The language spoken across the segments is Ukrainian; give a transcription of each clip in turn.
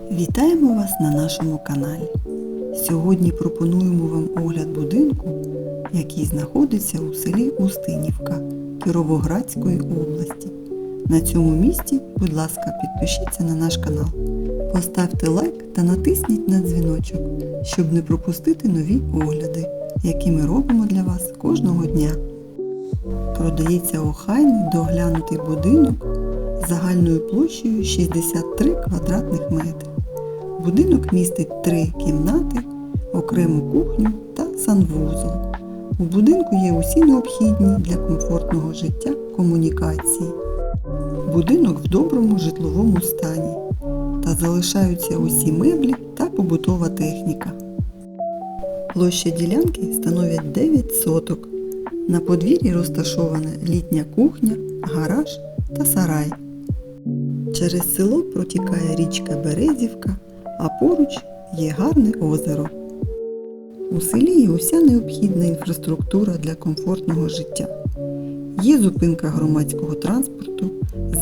Вітаємо вас на нашому каналі. Сьогодні пропонуємо вам огляд будинку, який знаходиться у селі Устинівка Кіровоградської області. На цьому місці, будь ласка, підпишіться на наш канал, поставте лайк та натисніть на дзвіночок, щоб не пропустити нові огляди, які ми робимо для вас кожного дня. Продається охайний доглянутий будинок загальною площею 63 квадратних метри. Будинок містить три кімнати, окрему кухню та санвузол. У будинку є усі необхідні для комфортного життя комунікації. Будинок в доброму житловому стані та залишаються усі меблі та побутова техніка. Площа ділянки становить 9 соток. На подвір'ї розташована літня кухня, гараж та сарай. Через село протікає річка Березівка, а поруч є гарне озеро. У селі є уся необхідна інфраструктура для комфортного життя. Є зупинка громадського транспорту,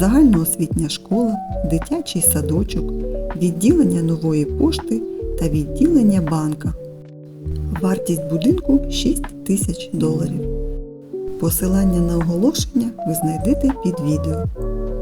загальноосвітня школа, дитячий садочок, відділення нової пошти та відділення банка. Вартість будинку 6 тисяч доларів. Посилання на оголошення ви знайдете під відео.